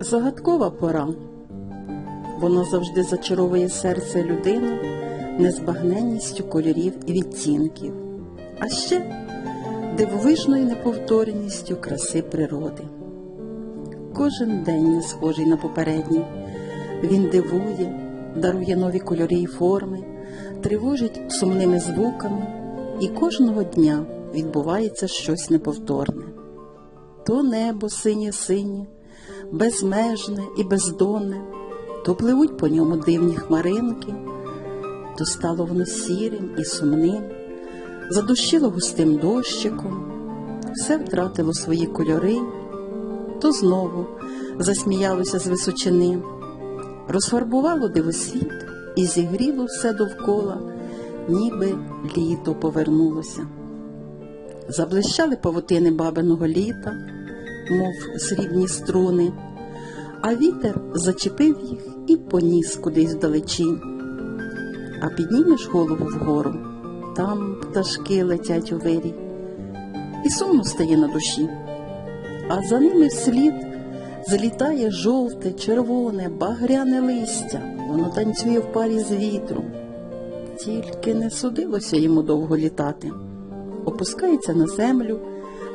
Загадкова пора. Вона завжди зачаровує серце людини незбагненністю кольорів і відтінків, а ще дивовижною неповтореністю краси природи. Кожен день не схожий на попередній. Він дивує, дарує нові кольори і форми, тривожить сумними звуками, і кожного дня відбувається щось неповторне. То небо синє-синє, безмежне і бездонне, то пливуть по ньому дивні хмаринки, то стало воно сірим і сумним, задущило густим дощиком, все втратило свої кольори, то знову засміялося з височини, розфарбувало дивосвіт і зігріло все довкола, ніби літо повернулося. Заблищали павутини бабиного літа, мов срібні струни, а вітер зачепив їх і поніс кудись вдалечі. А піднімеш голову вгору, там пташки летять у вирій, і сумно стає на душі, а за ними вслід залітає жовте, червоне, багряне листя, воно танцює в парі з вітром. Тільки не судилося йому довго літати опускається на землю,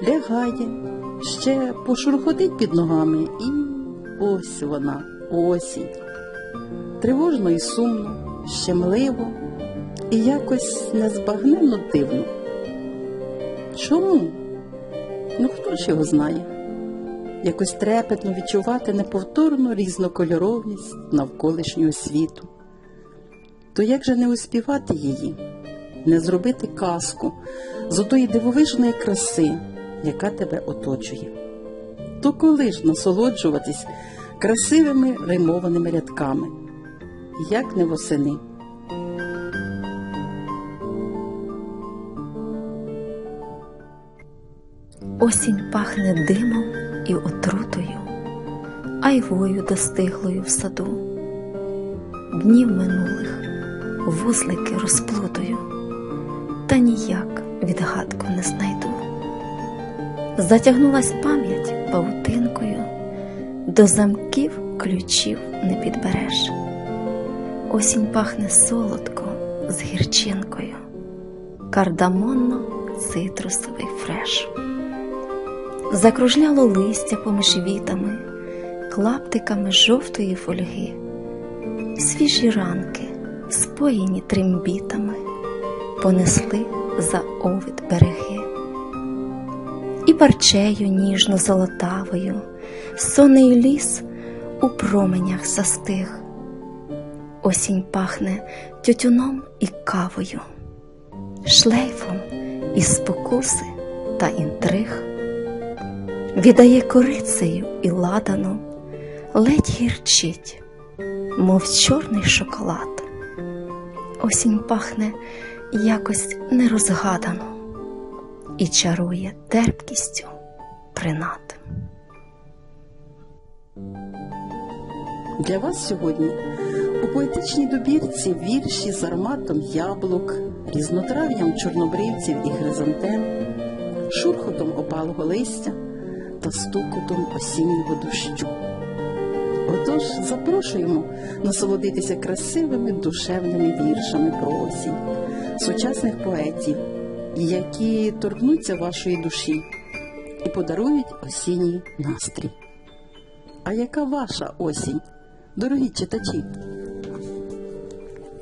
лягає, ще пошурхотить під ногами, і ось вона, осінь. Тривожно і сумно, щемливо і якось незбагненно дивно. Чому? Ну хто ж його знає? Якось трепетно відчувати неповторну різнокольоровність навколишнього світу. То як же не успівати її? не зробити казку з отої дивовижної краси, яка тебе оточує. То коли ж насолоджуватись красивими римованими рядками, як не восени. Осінь пахне димом і отрутою, айвою достиглою в саду, днів минулих вузлики розплутою, та ніяк відгадку не знайду. Затягнулась пам'ять павутинкою, до замків ключів не підбереш. Осінь пахне солодко з гірчинкою, кардамонно цитрусовий фреш. Закружляло листя поміж вітами, клаптиками жовтої фольги, свіжі ранки, споєні трембітами, понесли за овід береги. І парчею ніжно золотавою, сонний ліс у променях застиг. Осінь пахне тютюном і кавою, шлейфом із спокуси та інтриг віддає корицею і ладану, ледь гірчить, мов чорний шоколад. Осінь пахне якось нерозгадано і чарує терпкістю принад. Для вас сьогодні у поетичній добірці вірші з ароматом яблук, різнотрав'ям чорнобривців і хризантем, шурхотом опалого листя та стукотом осіннього дощу. Отож запрошуємо насолодитися красивими душевними віршами про осінь, сучасних поетів, які торкнуться вашої душі і подарують осінній настрій. А яка ваша осінь, дорогі читачі?